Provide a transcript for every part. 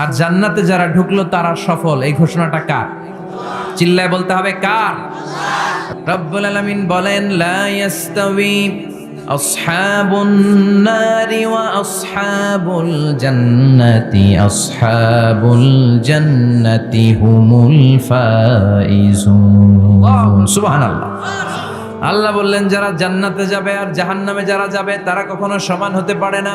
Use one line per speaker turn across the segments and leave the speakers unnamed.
আর জান্নাতে যারা ঢুকলো তারা সফল। এই ঘোষণাটা কার? চিল্লায় বলতে হবে কার? রব্বুল আলামিন বলেন লা ইয়াস্তাবি আসহাবুন নারি ওয়া আসহাবুল জান্নাতি। আসহাবুল জান্নাতি হুমুল ফাইজুন। সুবহানাল্লাহ। আল্লাহ বললেন যারা জান্নাতে যাবে আর জাহান্নামে যারা যাবে তারা কখনো সমান হতে পারে না।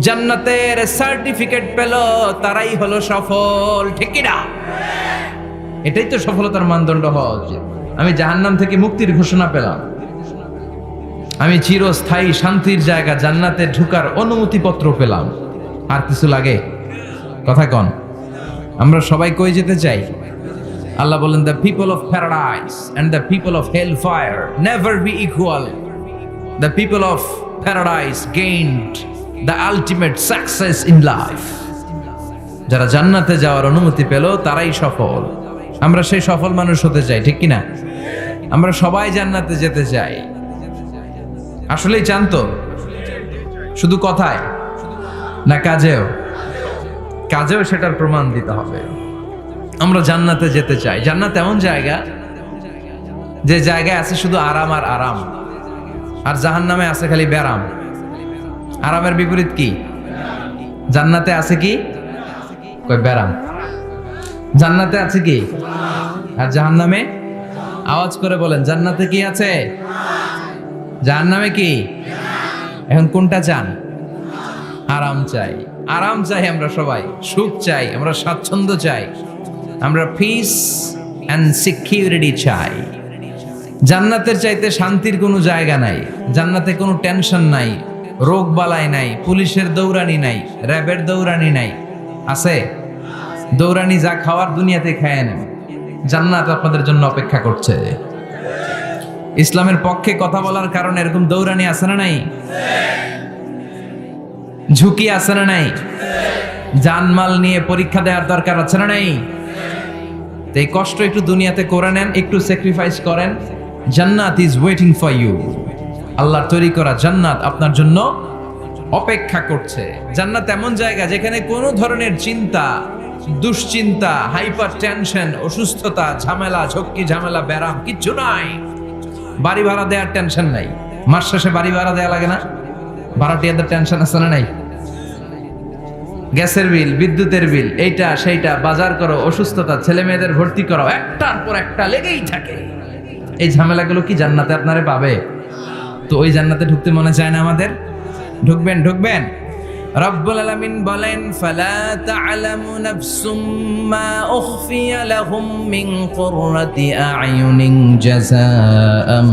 জান্নাতের সার্টিফিকেট পেল, তারাই হলো সফল। ঠিক না এটাই তো সফলতার মানদণ্ড হওয়া উচিত আমি জাহান্নাম থেকে মুক্তির ঘোষণা পেলাম। আমি চিরস্থায়ী শান্তির জায়গা জান্নাতে ঢুকার অনুমতিপত্র পেলাম। আর কিছু লাগে? কথা কন। আমরা সবাই কই যেতে চাই? আল্লাহ বলেন the people of paradise and the people of hell fire never be equal the people of paradise gained the ultimate success in life যারা জান্নাতে যাওয়ার অনুমতি পেল, তারাই সফল। আমরা সেই সফল মানুষ হতে চাই, ঠিক কিনা? আমরা সবাই জান্নাতে যেতে চাই। আসলেই চান তো শুধু কথায়? না কাজেও? কাজেও সেটার প্রমাণ দিতে হবে। আমরা জান্নাতে যেতে চাই। জান্নাত এমন জায়গা, যে জায়গায় আছে শুধু আরাম আর আরাম। আর জাহান নামে আছে খালি ব্যারাম। আরামের বিপরীত কি? জান্নাতে আছে কি? কই ব্যারাম জান্নাতে আছে কি? আর জাহান নামে আওয়াজ করে বলেন, জান্নাতে কি আছে? জাহান নামে কি? এখন কোনটা চান? আরাম চাই। আরাম চাই আমরা সবাই, সুখ চাই, আমরা স্বাচ্ছন্দ্য চাই, আমরা পিস অ্যান্ড সিকিউরিটি চাই। জান্নাতের চাইতে শান্তির কোনো জায়গা নাই, জান্নাতে কোনো টেনশন নাই। রোগ বালাই নাই, পুলিশের দৌড়ানি নাই, র্যাবের দৌড়ানি নাই। আছে? দৌড়ানি যা খাওয়ার দুনিয়াতে খায় নেন জান্নাত আপনাদের জন্য অপেক্ষা করছে। ইসলামের পক্ষে কথা বলার কারণে এরকম দৌড়ানি আছে না নাই? ঝুঁকি আছে না নাই? জানমাল নিয়ে পরীক্ষা দেওয়ার দরকার আছে না নাই? এই কষ্ট একটু দুনিয়াতে করে নেন, একটু স্যাক্রিফাইস করেন। জান্নাত ইজ ওয়েটিং ফর ইউ আল্লাহর তৈরি করা জান্নাত আপনার জন্য অপেক্ষা করছে। জান্নাত এমন জায়গা যেখানে কোনো ধরনের চিন্তা, দুশ্চিন্তা হাইপার টেনশন অসুস্থতা, ঝামেলা, ঝক্কি, ঝামেলা, ব্যারাম কিচ্ছু নাই। বাড়ি ভাড়া দেওয়ার টেনশন নাই। মাস শেষে বাড়ি ভাড়া দেওয়া লাগে না? ভাড়াটিয়াদের টেনশন আছে না নাই? গ্যাসের বিল, বিদ্যুতের বিল, এইটা, সেইটা, বাজার করো, অসুস্থতা ছেলে মেয়েদের ভর্তি করো একটার পর একটা লেগেই থাকে। এই ঝামেলাগুলো কি জান্নাতে আপনারে পাবে? তো ওই জান্নাতে ঢুকতে মনে চায় না আমাদের? ঢুকবেন ঢুকবেন। রব্বুল আলামিন বলেন, ফালা তা'লামু নাফসুম মা উখফিয়া লাহুম মিন কুররাতি আ'য়ুনিন জাযাআম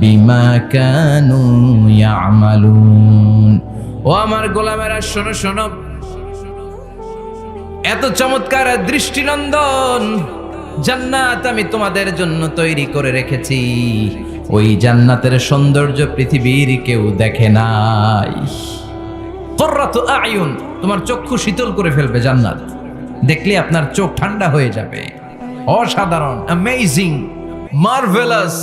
বিমা কানু ইয়ামালুন। ও আমার গোলামেরা, শোনো শোনো। এত চমৎকার দৃষ্টিনন্দন জান্নাত আমি তোমাদের জন্য তৈরি করে রেখেছি। ওই জান্নাতের সৌন্দর্য পৃথিবীর কেউ দেখে নাই। আয়ুন, তোমার চক্ষু শীতল করে ফেলবে জান্নাত। দেখলে আপনার চোখ ঠান্ডা হয়ে যাবে। অসাধারণ amazing marvellous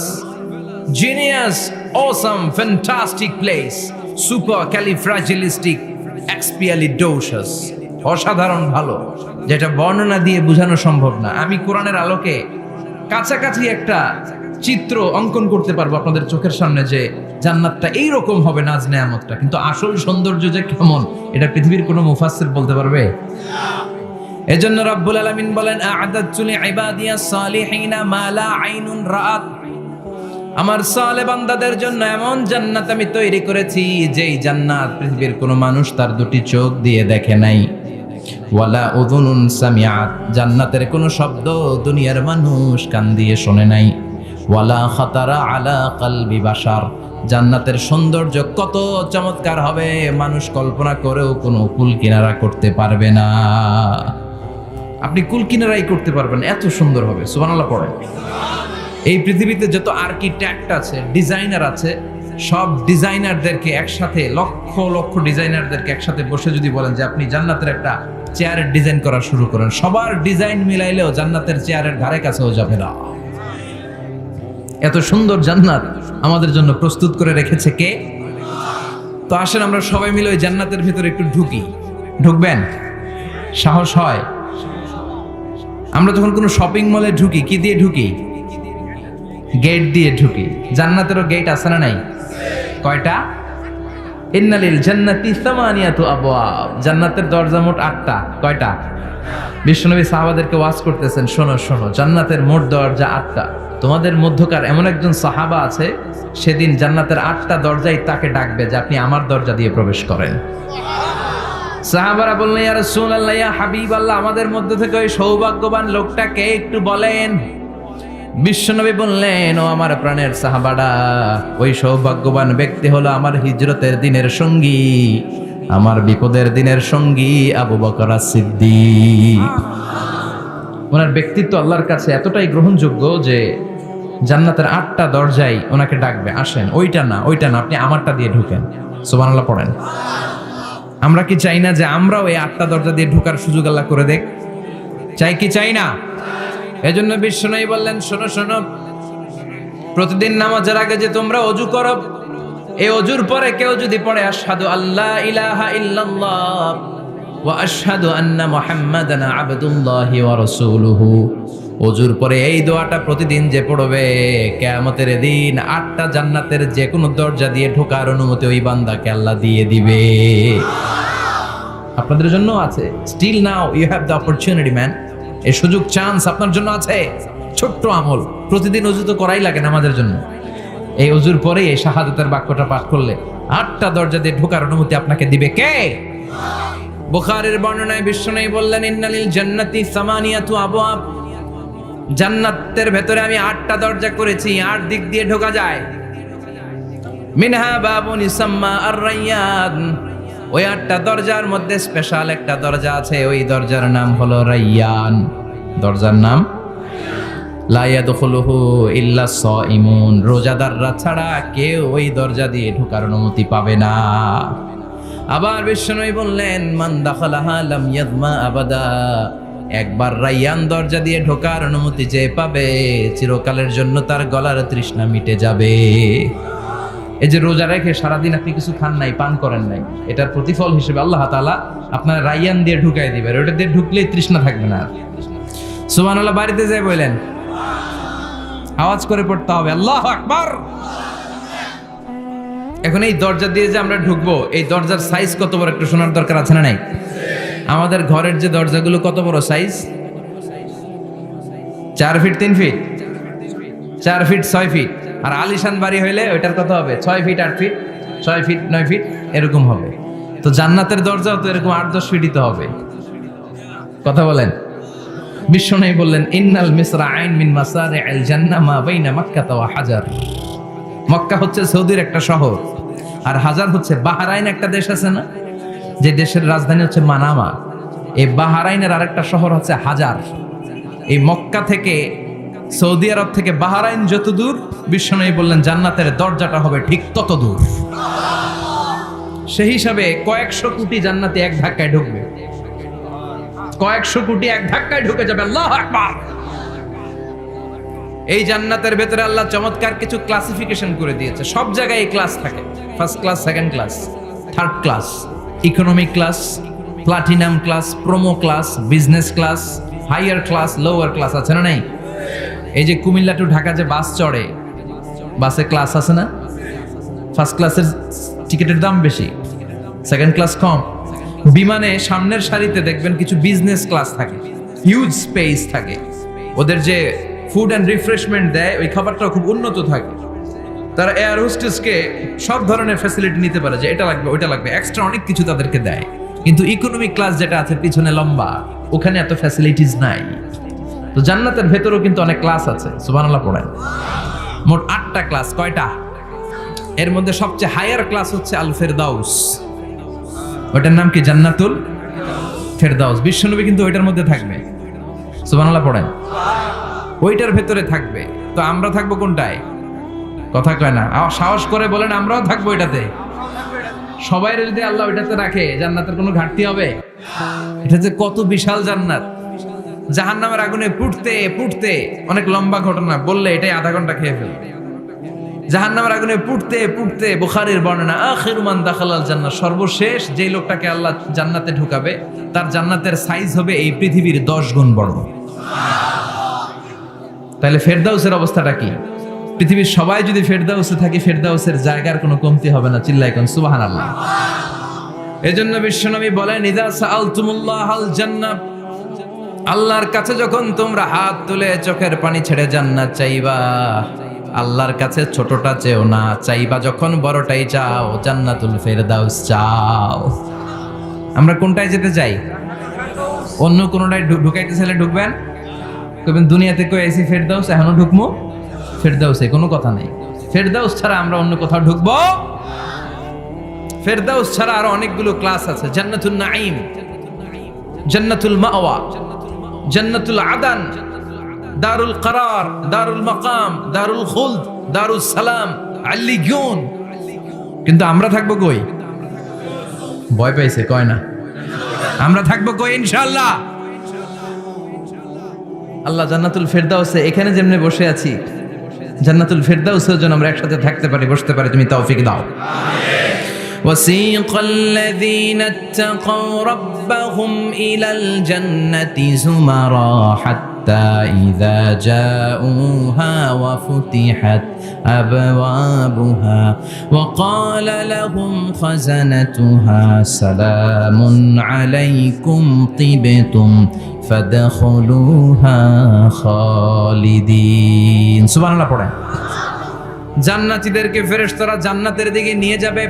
genius awesome fantastic place supercalifragilisticexpialidocious অসাধারণ ভালো, যেটা বর্ণনা দিয়ে বোঝানো সম্ভব না। আমি কোরআনের আলোকে কাছাকাছি একটা চিত্র অঙ্কন করতে পারব আপনাদের চোখের সামনে যে জান্নাতটা এইরকম হবে নাজ নেয়ামতটা। কিন্তু আসল সৌন্দর্য যে কেমন, এটা পৃথিবীর কোনো মুফাসসির বলতে পারবে? এজন্য রব্বুল আলামিন বলেন আ'দাতু লিইবাদিয়াস সালিহিনা মা লা আইনুন রাআত। আমার সালে বান্দাদের জন্য এমন জান্নাত আমি তৈরি করেছি, যেই জান্নাত পৃথিবীর কোনো মানুষ তার দুটি চোখ দিয়ে দেখে নাই। ওয়ালা উযুনুন সামিআত, জান্নাতের কোনো শব্দ দুনিয়ার মানুষ কান দিয়ে শোনে নাই। ওয়ালা খাতারা আলা কালবি বাশার। জান্নাতের সৌন্দর্য কত চমৎকার হবে, মানুষ কল্পনা করেও কোনো কুল কিনারা করতে পারবে না। আপনি কুল কিনারাই করতে পারবেন, এত সুন্দর হবে, সুবহানাল্লাহ পড়েন। এই পৃথিবীতে যত আর্কিটেক্ট আছে, ডিজাইনার আছে, সব ডিজাইনারদেরকে একসাথে, লক্ষ লক্ষ ডিজাইনারদেরকে একসাথে বসে যদি বলেন যে আপনি জান্নাতের একটা চেয়ারের ডিজাইন করা শুরু করেন, সবার ডিজাইন মিলাইলেও জান্নাতের চেয়ারের ধারে কাছেও যাবে না। এত সুন্দর জান্নাত আমাদের জন্য প্রস্তুত করে রেখেছে কে? তো আসেন আমরা সবাই মিলে ওই জান্নাতের ভিতরে একটু ঢুকি। ঢুকবেন? সাহস হয়? আমরা যখন কোনো শপিং মলে ঢুকি, কি দিয়ে ঢুকি? গেট দিয়ে ঢুকি। জান্নাতেরও গেট আছে না নাই? কয়টা? ইন্নালিল জান্নাতি সামানিয়াতু আবওয়াব। জান্নাতের দরজা মোট আটটা। কয়টা? বিশ্বনবী সাহাবাদেরকে ওয়াজ করতেছেন, শোনো শোনো, জান্নাতের মোট দরজা আটটা। তোমাদের মধ্যকার এমন একজন সাহাবা আছে, সেদিন জান্নাতের আটটা দরজাই তাকে ডাকবে যে আপনি আমার দরজা দিয়ে প্রবেশ করেন। সাহাবারা বললেন, ইয়া রাসূলুল্লাহ, ইয়া হাবিবাল্লাহ, আমাদের মধ্যে থেকে ওই সৌভাগ্যবান লোকটাকে একটু বলেন? বিশ্বনবী বললেন, ও আমার প্রাণের সাহাবাডা ওই সৌভাগ্যবান ব্যক্তি হলো আমার হিজরতের দিনের সঙ্গী, আমার বিপদের দিনের সঙ্গী আবু বকর সিদ্দিক ওনার ব্যক্তিত্ব আল্লাহর কাছে এতটাই গ্রহণযোগ্য যে জান্নাতের আটটা দরজাই ওনাকে ডাকবে, আসেন, ওইটা না ওইটা না, আপনি আমারটা দিয়ে ঢুকেন। সুবহানাল্লাহ পড়েন। আমরা কি চাই না যে আমরাও এই আটটা দরজা দিয়ে ঢোকার সুযোগ আল্লাহ করে দেখ চাই কি চাই না? এই এজন্য বিশ্বনবী বললেন, শোনো শোনো, প্রতিদিন নামাজের আগে যে তোমরা অজু করো এই অজুর পরে কেউ যদি পড়ে, আশহাদু আল্লাহ ইলাহা ইল্লাল্লাহ ওয়া আশহাদু আন্না মুহাম্মাদান আবদুল্লাহি ওয়া রাসূলুহু। অজুর পরে এই দোয়াটা প্রতিদিন যে পড়বে, কিয়ামতের দিন আটটা জান্নাতের যে কোনো দরজা দিয়ে ঢোকার অনুমতি ওই বান্দাকে আল্লাহ দিয়ে দিবে। আপনাদের জন্য আছে। Still now you have the opportunity man এই সুযোগ চান্স আপনার জন্য আছে। ছোট্ট আমল। প্রতিদিন অজু তো করাই লাগে না আমাদের জন্য। এই অজুর পরে এই শাহাদাতের বাক্যটা পাঠ করলে আটটা দরজা দিয়ে ঢোকার অনুমতি আপনাকে দিবে কে? বুখারের বর্ণনায় বিশ্বনবী বললেন, ইন্নালিল জান্নাতি সামানিয়াতু আবওয়াব। জান্নাতের ভেতরে আমি আটটা দরজা করেছি আট দিক দিয়ে ঢোকা যায়। মিনহা বাবুন ইসাম্মা আর রাইয়ান ওই আটটা দরজার মধ্যে স্পেশাল একটা দরজা আছে, ওই দরজার নাম হলো রাইয়ান। দরজার নাম? লাইয়াদখুলুহু ইল্লা সাইমুন রোজাদাররা ছাড়া কেউ ওই দরজা দিয়ে ঢোকার অনুমতি পাবে না। আবার বিশ্বনবী বললেন, মান দাখালাহা লাম ইয়াদমা আবাদা। একবার রাইয়ান দরজা দিয়ে ঢোকার অনুমতি যে পাবে, চিরকালের জন্য তার গলার তৃষ্ণা মিটে যাবে। এই যে রোজা রেখে সারাদিন আপনি কিছু খান নাই, পান করেন নাই, এটার প্রতিফল হিসেবে আল্লাহ তাআলা আপনার রাইয়ান দিয়ে ঢুকাই দিবে ওটা দিয়ে ঢুকলেই তৃষ্ণা থাকবে না সুমান আল্লাহ বাড়িতে যাই বললেন আওয়াজ করে পড়তে হবে, আল্লাহ আকবার। এখন এই দরজা দিয়ে যে আমরা ঢুকবো, এই দরজার সাইজ কত বড় একটু শোনার দরকার আছে না নাই? আমাদের ঘরের যে দরজাগুলো কত বড় সাইজ চার ফিট তিন ফিট চার ফিট ছয় ফিট আর আলিশান বাড়ি হইলে ওইটার কত হবে? ছয় ফিট আট ফিট ছয় ফিট নয় ফিট এরকম হবে। তো জান্নাতের দরজাও তো এরকম আট, দশ ফিটই তো হবে। কথা বলেন। বিশ্বনবী বললেন, ইন্নাল মিসরা আইন মিন মাসারে আল জান্নাহ মা বাইনা মাক্কা ওয়া হাজার। মক্কা হচ্ছে সৌদির একটা শহর, আর হাজার হচ্ছে বাহারাইন একটা দেশ আছে না? যে দেশের রাজধানী হচ্ছে মানামা, এই বাহারাইনের আরেকটা শহর হচ্ছে হাজার। এই মক্কা থেকে সৌদি আরব থেকে বাহারাইন যত দূর, বিশ্বনবী বললেন, জান্নাতের দরজাটা হবে ঠিক তত দূর। সেই হিসাবে কয়েকশো কোটি জান্নাতে এক ধাক্কায় ঢুকবে। কয়েকশো কোটি এক ধাক্কায় ঢুকে যাবে, আল্লাহ আকবার। এই জান্নাতের ভেতরে আল্লাহ চমৎকার কিছু ক্লাসিফিকেশন করে দিয়েছে। সব জায়গায় এই ক্লাস থাকে। First class second class third class economic class platinum class promo class business class higher class lower class আছে না নাই? এই যে কুমিল্লা টু ঢাকা যে বাস চড়ে বাসে ক্লাস আছে না? ফার্স্ট ক্লাসের টিকিটের দাম বেশি সেকেন্ড ক্লাস কম। বিমানে সামনের সারিতে দেখবেন কিছু বিজনেস ক্লাস থাকে হিউজ স্পেস থাকে। ওদের যে ফুড অ্যান্ড রিফ্রেশমেন্ট দেয়, ওই খাবারটাও খুব উন্নত থাকে। তারা এয়ার হোস্টেসকে সব ধরনের ফ্যাসিলিটি নিতে পারে যে এটা লাগবে, ওইটা লাগবে। এক্সট্রা অনেক কিছু তাদেরকে দেয়। কিন্তু ইকোনমিক ক্লাস যেটা আছে, পিছনে লম্বা, ওখানে এত ফ্যাসিলিটিস নাই। তো জান্নাতের ভেতরেও কিন্তু অনেক ক্লাস আছে, সুবহানাল্লাহ পড়ায় মোট আটটা ক্লাস কয়টা? এর মধ্যে সবচেয়ে হায়ার ক্লাস হচ্ছে আল ফেরদাউস ওটার নাম কি? জান্নাতুল ফেরদাউস। বিশ্বনবী কিন্তু ওইটার মধ্যে থাকবে। সুবহানাল্লাহ পড়ায় ওইটার ভেতরে থাকবে। তো আমরা থাকব কোনটায়? কথা কয় না। সাহস করে বলেন, আমরাও থাকব এটাতে। সবাই যদি আল্লাহ ওইটাতে রাখে, জান্নাতের কোনো ঘাটতি হবে? এটা যে কত বিশাল জান্নাত। জাহান্নামের আগুনে পুড়তে পুড়তে অনেক লম্বা ঘটনা, বললে এটাই আধা ঘণ্টা খেয়ে ফেলবে। জাহান্নামের আগুনে পুড়তে পুড়তে বুখারীর বর্ণনা, আখির মান দাখালাল জান্নাত। সর্বশেষ যেই লোকটাকে আল্লাহ জান্নাতে ঢুকাবে, তার জান্নাতের সাইজ হবে এই পৃথিবীর দশ গুণ বড়। তাহলে ফেরদাউসের অবস্থাটা কি? পৃথিবীর সবাই যদি ফেরদাউসে থাকে, ফেরদাউসের জায়গার কোনো কমতি হবে না। চিল্লাই কোন সুবাহান আল্লাহ এজন্য বিশ্বনবী বলেন আল আল্লাহর কাছে যখন তোমরা হাত তুলে চোখের পানি ছেড়ে জান্নাত চাইবা, আল্লাহর কাছে ছোটটা চেও না। চাইবা যখন বড়টাই চাও, জান্নাতুল ফেরদাউস চাও। আমরা কোনটায় যেতে চাই? অন্য কোনোটায় ঢুকাইতে চাইলে ঢুকবেন? কবেন দুনিয়াতে কেউ এসি ফেরদাউস, এখনও ঢুকমু? ফেরদাউসে, কোনো কথা নেই। ফেরদাউস ছাড়া আমরা অন্য কোথাও ঢুকবো? ফেরদাউস ছাড়া আরও অনেকগুলো ক্লাস আছে। জান্নাতুল নাঈম, জান্নাতুল মাওয়া, জান্নাতুল আদান, দারুল করার, দারুল মাকাম, দারুল খুলদ দারুল সালাম আল্লিগুন কিন্তু আমরা থাকব কই? ভয় পাইছে, কয় না? আমরা থাকব কই ইনশাআল্লাহ? আল্লাহ জান্নাতুল ফেরদাউসে, এখানে যেমনি বসে আছি জান্নাতুল ফেরদাউসের জন্য আমরা একসাথে থাকতে পারি বসতে পারি তুমি তৌফিক দাও وسيق الذين اتقوا ربهم إلى الجنة زمرا حتى إذا جاءوها وفتحت أبوابها وقال لهم خزنتها سلام عليكم طبتم فادخلوها خالدين سبحان الله পড়েন জান্নাতীদেরকে ফেরেশতারা জান্নাতের দিকে নিয়ে যাবে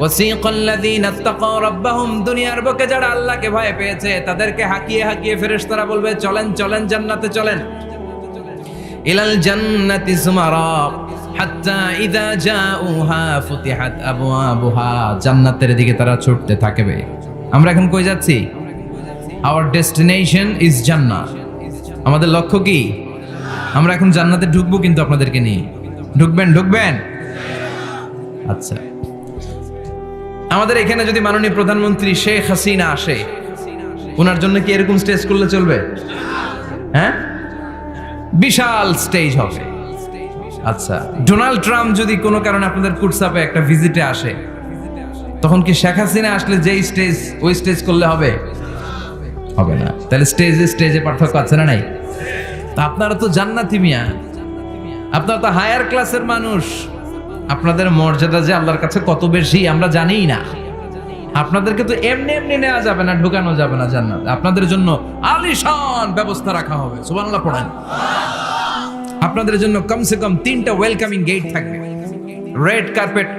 ওয়াসিকাল্লাযীনা ইত্তাকাও রাব্বাহুম দুনিয়ার বুকে যারা আল্লাহকে ভয় পেয়েছে তাদেরকে হাকিয়ে হাকিয়ে ফেরেশতারা বলবে চলেন চলেন জান্নাতে চলেন ইলাল জান্নাতি সুমারা হাত্তা ইযা জাউহা ফুতিহাত আবওয়াবুহা। জান্নাতের দিকে তারা ছুটতে থাকবে। আমরা এখন কই যাচ্ছি? আওয়ার ডেস্টিনেশন ইজ জান্নাত আমাদের লক্ষ্য কি? আমরা এখন জান্নাতে ঢুকবো কিন্তু আপনাদেরকে নিয়ে। ঢুকবেন ঢুকবেন? আচ্ছা। আমাদের এখানে যদি মাননীয় প্রধানমন্ত্রী শেখ হাসিনা আসে ওনার জন্য কি এরকম স্টেজ করলে চলবে? হ্যাঁ? বিশাল স্টেজ হবে। আচ্ছা ডোনাল্ড ট্রাম্প যদি কোনো কারণে আপনাদের কুটসাপে একটা ভিজিটে আসে, তখন কি শেখ হাসিনা আসলে যেই স্টেজ, ওই স্টেজ করলে হবে? হবে না। তাহলে স্টেজে স্টেজে পার্থক্য আছে না নাই? তা আপনারা তো জান্নাতি মিয়া। আপনারা তো হায়ার ক্লাসের মানুষ। আপনাদের মর্যাদা যে আল্লাহর কাছে কত বেশি, আমরা জানিই না। আপনাদেরকে তো এমনি এমনি নেওয়া যাবে না, ঢুকানো যাবে না জান্নাত। আপনাদের জন্য আলিশান ব্যবস্থা রাখা হবে। সুবহানাল্লাহ পড়েন। আপনাদের জন্য কমসে কম তিনটা ওয়েলকামিং গেট থাকবে। রেড কার্পেট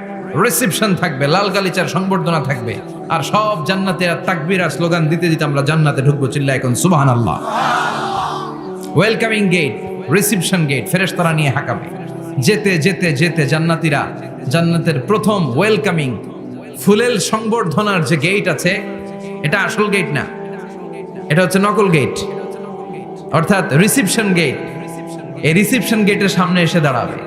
রিসেপশন থাকবে, লাল গালিচার সংবর্ধনা থাকবে, আর সব জান্নাতে আর তাকবীর স্লোগান দিতে দিতে আমরা জান্নাতে ঢুকবো চিল্লা এখন সুবহানাল্লাহ। ওয়েলকামিং গেট রিসেপশন গেট ফেরেশতারা নিয়ে হাঁকাবে। যেতে যেতে যেতে জান্নাতীরা জান্নাতের প্রথম ওয়েলকামিং ফুলেল সংবর্ধনার যে গেট আছে, এটা আসল গেট না, এটা হচ্ছে নকল গেট অর্থাৎ রিসেপশন গেট এই রিসেপশন গেটের সামনে এসে দাঁড়াবে।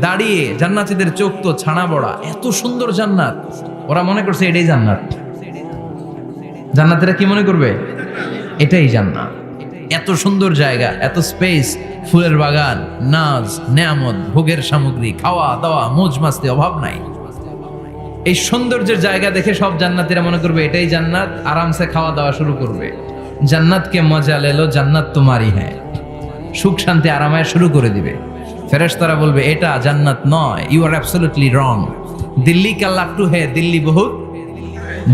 দাঁড়িয়ে জান্নাতীদের চোখ তো ছানা বড়া, এত সুন্দর জান্নাত। ওরা মনে করছে এটাই জান্নাত। জান্নাতীরা কি মনে করবে? এটাই জান্নাত। এত সুন্দর জায়গা, এত স্পেস ফুলের বাগান, নাজ, নেয়ামত, ভোগের সামগ্রী, খাওয়া, দাওয়া, মোজ মাস্তি, অভাব নাই। এই সৌন্দর্যের জায়গা দেখে সব জান্নাতীরা মনে করবে এটাই জান্নাত, আরামসে খাওয়া দাওয়া শুরু করবে। জান্নাতকে মজা লেলো, জান্নাত তোমারই হ্যাঁ সুখ শান্তি আরামায় শুরু করে দিবে। ফেরেশতারা বলবে, এটা জান্নাত নয়। You are absolutely wrong Delhi কা লাট্টু হ্যাঁ দিল্লি বহুত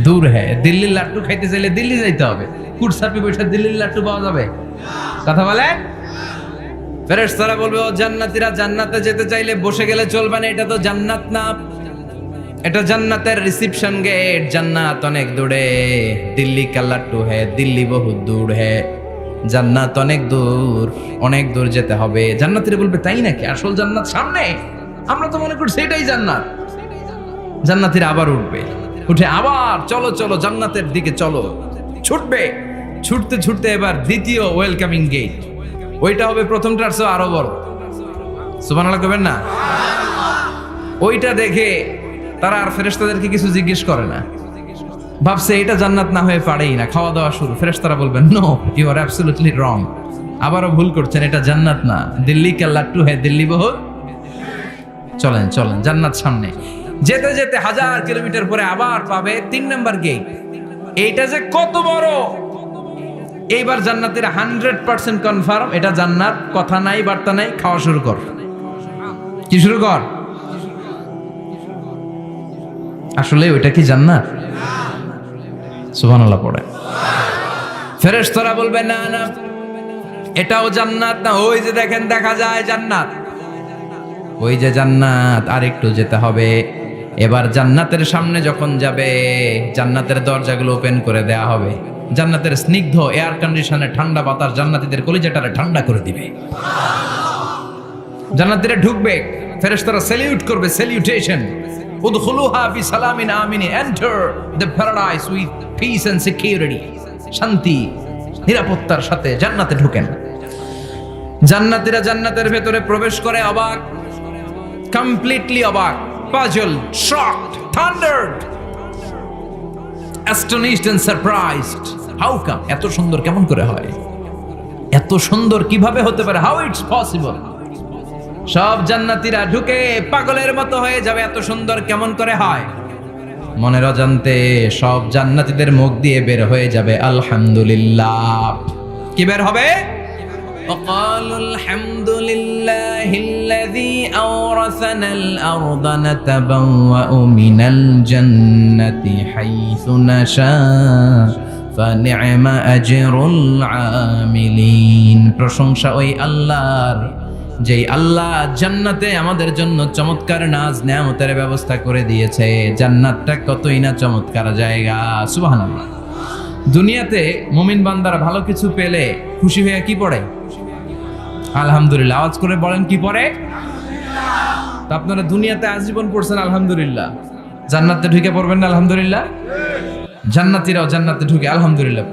দূর হ্যাঁ দিল্লির লাট্টু খাইতে চাইলে দিল্লি যাইতে হবে। কুটসাপি বসে দিল্লির লাট্টু পাওয়া যাবে। কথা বলে? ফেরেশতারা বলবে, ও জান্নাতীরা, জান্নাতে যেতে চাইলে বসে গেলে চলবে না। এটা তো জান্নাত না। এটা জান্নাতের রিসিপশন গেট জান্নাত অনেক দূরে। দিল্লি কা লাট্টু হ্যাঁ দিল্লি বহুত দূর হ্যাঁ জান্নাত অনেক দূর অনেক দূর যেতে হবে। জান্নাতীরা বলবে, তাই নাকি? আসল জান্নাত সামনে? আমরা তো মনে করছি এটাই জান্নাত। জান্নাতিরা আবার উঠবে। উঠে আবার, চলো চলো, জান্নাতের দিকে চলো। ছুটবে। ছুটতে ছুটতে এবার দ্বিতীয় ওয়েলকামিং গেট ওইটা হবে প্রথমটার চেয়ে আরও বড়। সুবহানাল্লাহ কবেন না? ওইটা দেখে তারা আর ফেরেশতাদেরকে কিছু জিজ্ঞেস করে না। ভাবছে এটা জান্নাত না হয়ে পারেই না খাওয়া দাওয়া শুরু। ফেরেশতারা বলবেন no you are absolutely wrong আবারও ভুল করছেন, এটা জান্নাত না। দিল্লি কা লাট্টু হ্যাঁ দিল্লি বহুত চলেন চলেন, জান্নাত সামনে। যেতে যেতে হাজার কিলোমিটার পরে আবার পাবে তিন নম্বর গেট এইটা যে কত বড়! এইবার জান্নাতের হান্ড্রেড পার্সেন্ট কনফার্ম এটা জান্নাত, কথা নাই, বার্তা নাই, খাওয়া শুরু কর। কি শুরু কর? আসলে ওইটা কি জান্নাত? সুবহানাল্লাহ পড়ে। ফেরেশতারা বলবে, না না, এটাও জান্নাত না, ওই যে দেখেন দেখা যায় জান্নাত। ওই যে জান্নাত আর একটু যেতে হবে। এবার জান্নাতের সামনে যখন যাবে, জান্নাতের দরজাগুলো ওপেন করে দেয়া হবে। জান্নাতের স্নিগ্ধ এয়ার কন্ডিশনে ঠান্ডা বাতাস জান্নাতীদের কলিজাটারে ঠান্ডা করে দিবে। জান্নাতীরা ঢুকবে, ফেরেশতারা সেলিউট করবে সেলিউটেশন উদখুলুহা বি সালামিন আমিন enter the paradise with peace and security শান্তি, নিরাপত্তার সাথে জান্নাতে ঢুকেন। জান্নাতীরা জান্নাতের ভেতরে প্রবেশ করে অবাক কমপ্লিটলি অবাক puzzle shocked thundered astonished and surprised how come এত সুন্দর কেমন করে হয়? এত সুন্দর কীভাবে হতে পারে? হাউ ইটস পসিবল সব জান্নাতীরা ঢুকে পাগলের মতো হয়ে যাবে এত সুন্দর কেমন করে হয় মনের অজান্তে সব জান্নাতীদের মুখ দিয়ে বের হয়ে যাবে আলহামদুলিল্লাহ কি বের হবে وقالوا الحمد لله الذي أورثنا الأرض نتبوأ من الجنة حيث نشاء فنعم أجر العاملين প্রশংসা ওই আল্লাহর যেই আল্লাহ জান্নাতে আমাদের জন্য চমৎকার নাজ, নেয়ামতের ব্যবস্থা করে দিয়েছে। জান্নাতটা কতই না চমৎকার জায়গা। সুবহানাল্লাহ। দুনিয়াতে মুমিন বান্দারা ভালো কিছু পেলে খুশি হয়ে কি পড়ে? আলহামদুলিল্লাহ। আওয়াজ করে বলেন কি পড়ে? তা আপনারা দুনিয়াতে আজীবন পড়ছেন, আলহামদুলিল্লাহ। জান্নাতে ঢুকে পড়বেন না, আলহামদুলিল্লাহ? জান্নাতিরাও জান্নাতে ঢুকে, আলহামদুলিল্লাহ।